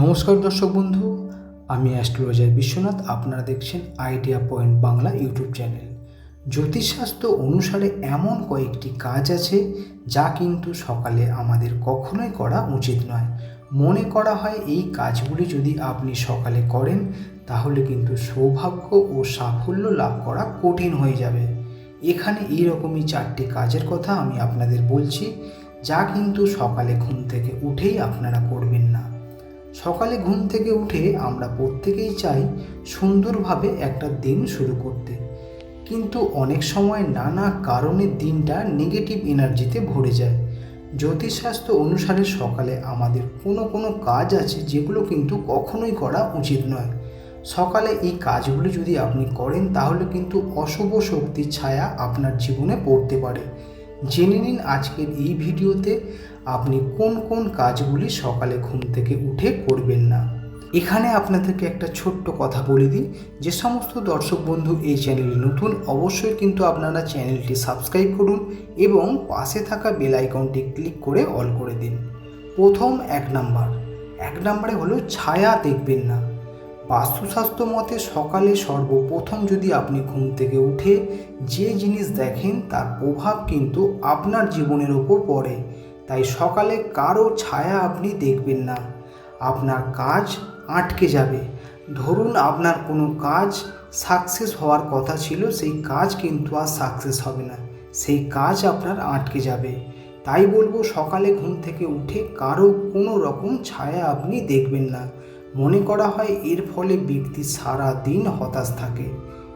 নমস্কার দর্শক বন্ধু, আমি অ্যাস্ট্রোলজার বিশ্বনাথ, আপনারা দেখছেন idea point Bangla YouTube channel. জ্যোতিষশাস্ত্র অনুসারে এমন কয়েকটি কাজ আছে যা কিন্তু সকালে আমাদের কখনোই করা উচিত নয়। মনে করা হয় এই কাজগুলি যদি আপনি সকালে করেন, তাহলে কিন্তু সৌভাগ্য ও সাফল্য লাভ করা কঠিন হয়ে যাবে। এখানে এইরকমই চারটি কাজের কথা আমি আপনাদের বলছি, যা কিন্তু সকালে ঘুম থেকে উঠেই আপনারা করবেন না। সকালে ঘুম থেকে উঠে আমরা প্রত্যেকেই চাই সুন্দরভাবে একটা দিন শুরু করতে। কিন্তু অনেক সময় নানা কারণে দিনটা নেগেটিভ এনার্জিতে ভরে যায়। জ্যোতিষশাস্ত্র অনুসারে সকালে আমাদের কোনো কোনো কাজ আছে যেগুলো কিন্তু কখনোই করা উচিত নয়। সকালে এই কাজগুলো যদি আপনি করেন তাহলে কিন্তু অশুভ শক্তির ছায়া আপনার জীবনে পড়তে পারে। জেনে নিন আজকের এই ভিডিওতে আপনি কোন কোন কাজগুলি সকালে ঘুম থেকে উঠে করবেন না। এখানে আপনাদেরকে একটা ছোট্ট কথা বলে দিই। যে সমস্ত দর্শক বন্ধু এই চ্যানেলে নতুন, অবশ্যই কিন্তু আপনারা চ্যানেলটি সাবস্ক্রাইব করুন এবং পাশে থাকা বেল আইকনটি ক্লিক করে অল করে দিন। প্রথম এক নাম্বার। এক নম্বরে হলো ছায়া দেখবেন না। বাস্তুশাস্ত্র মতে সকালে সর্বপ্রথম যদি আপনি ঘুম থেকে উঠে যে জিনিস দেখেন তার প্রভাব কিন্তু আপনার জীবনের ওপর পড়ে। তাই সকালে কারও ছায়া আপনি দেখবেন না। আপনার কাজ আটকে যাবে। ধরুন আপনার কোনো কাজ সাকসেস হওয়ার কথা ছিল, সেই কাজ কিন্তু আর সাকসেস হবে না। সেই কাজ আপনার আটকে যাবে। তাই বলব, সকালে ঘুম থেকে উঠে কারও কোনো রকম ছায়া আপনি দেখবেন না। মনে করা হয় এর ফলে ব্যক্তি সারা দিন হতাশ থাকে।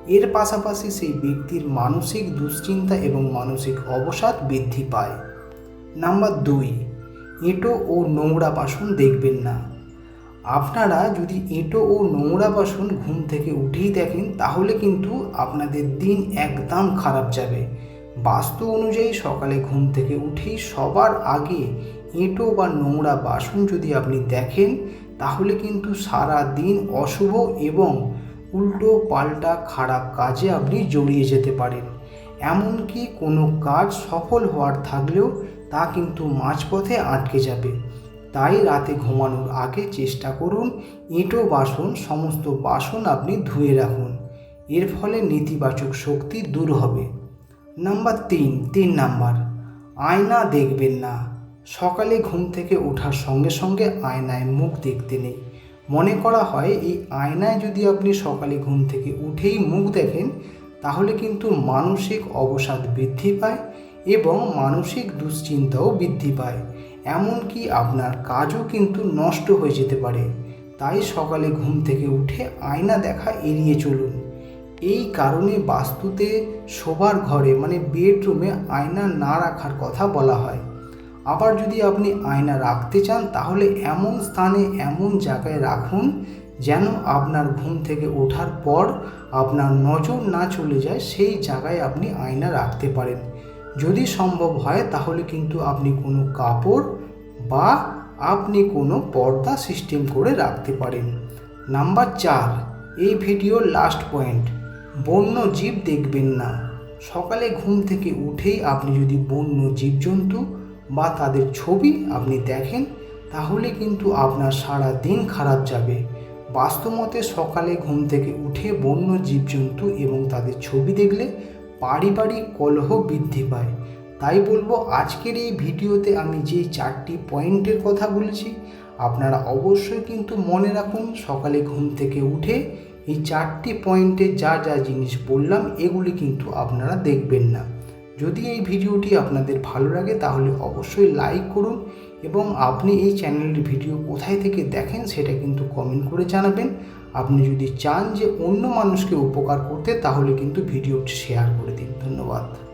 এর পাশাপাশি সেই ব্যক্তির মানসিক দুশ্চিন্তা এবং মানসিক অবসাদ বৃদ্ধি পায়। নাম্বার দুই, এঁটো ও নোংরা বাসন দেখবেন না। আপনারা যদি এঁটো ও নোংরা বাসন ঘুম থেকে উঠেই দেখেন, তাহলে কিন্তু আপনাদের দিন একদম খারাপ যাবে। বাস্তু অনুযায়ী সকালে ঘুম থেকে উঠেই সবার আগে এঁটো বা নোংরা বাসন যদি আপনি দেখেন, তাহলে কিন্তু সারা দিন অশুভ এবং উল্টো পাল্টা খারাপ কাজে আপনি জড়িয়ে যেতে পারেন। এমনকি কোনো কাজ সফল হওয়ার থাকলেও তা কিন্তু মাঝপথে আটকে যাবে। তাই রাতে ঘুমানোর আগে চেষ্টা করুন এঁটো বাসন, সমস্ত বাসন আপনি ধুয়ে রাখুন। এর ফলে নেতিবাচক শক্তি দূর হবে। নাম্বার তিন তিন নাম্বার। আয়না দেখবেন না। সকালে ঘুম থেকে ওঠার সঙ্গে সঙ্গে আয়নায় মুখ দেখতে নেই। মনে করা হয় এই আয়নায় যদি আপনি সকালে ঘুম থেকে উঠেই মুখ দেখেন, তাহলে কিন্তু মানসিক অবসাদ বৃদ্ধি পায় এবং মানসিক দুশ্চিন্তাও বৃদ্ধি পায়। এমনকি আপনার কাজও কিন্তু নষ্ট হয়ে যেতে পারে। তাই সকালে ঘুম থেকে উঠে আয়না দেখা এড়িয়ে চলুন। এই কারণে বাস্তুতে শোবার ঘরে মানে বেডরুমে আয়না না রাখার কথা বলা হয়। আবার যদি আপনি আয়না রাখতে চান, তাহলে এমন স্থানে এমন জায়গায় রাখুন যেন আপনার ঘুম থেকে ওঠার পর আপনার নজর না চলে যায়, সেই জায়গায় আপনি আয়না রাখতে পারেন। যদি সম্ভব হয়, তাহলে কিন্তু আপনি কোনো কাপড় বা আপনি কোনো পর্দা সিস্টেম করে রাখতে পারেন। নাম্বার চার, এই ভিডিওর লাস্ট পয়েন্ট বন্য জীব দেখবেন না। সকালে ঘুম থেকে উঠেই আপনি যদি বন্য জীবজন্তু বা তাদের ছবি আপনি দেখেন, তাহলে কিন্তু আপনার সারা দিন খারাপ যাবে। বাস্তবতে সকালে ঘুম থেকে উঠে বন্য জীবজন্তু এবং তাদের ছবি দেখলে পারিবারিক কলহ বৃদ্ধি পায়। তাই বলব আজকের এই ভিডিওতে আমি যে চারটি পয়েন্টের কথা বলেছি, আপনারা অবশ্যই কিন্তু মনে রাখুন, সকালে ঘুম থেকে উঠে এই চারটি পয়েন্টে যা যা জিনিস বললাম, এগুলি কিন্তু আপনারা দেখবেন না। যদি এই ভিডিওটি আপনাদের ভালো লাগে, তাহলে অবশ্যই লাইক করুন এবং আপনি এই চ্যানেলের ভিডিও কোথায় থেকে দেখেন সেটা কিন্তু কমেন্ট করে জানাবেন। আপনি যদি চান যে অন্য মানুষকে উপকার করতে, তাহলে কিন্তু ভিডিওটি শেয়ার করে দিন। ধন্যবাদ।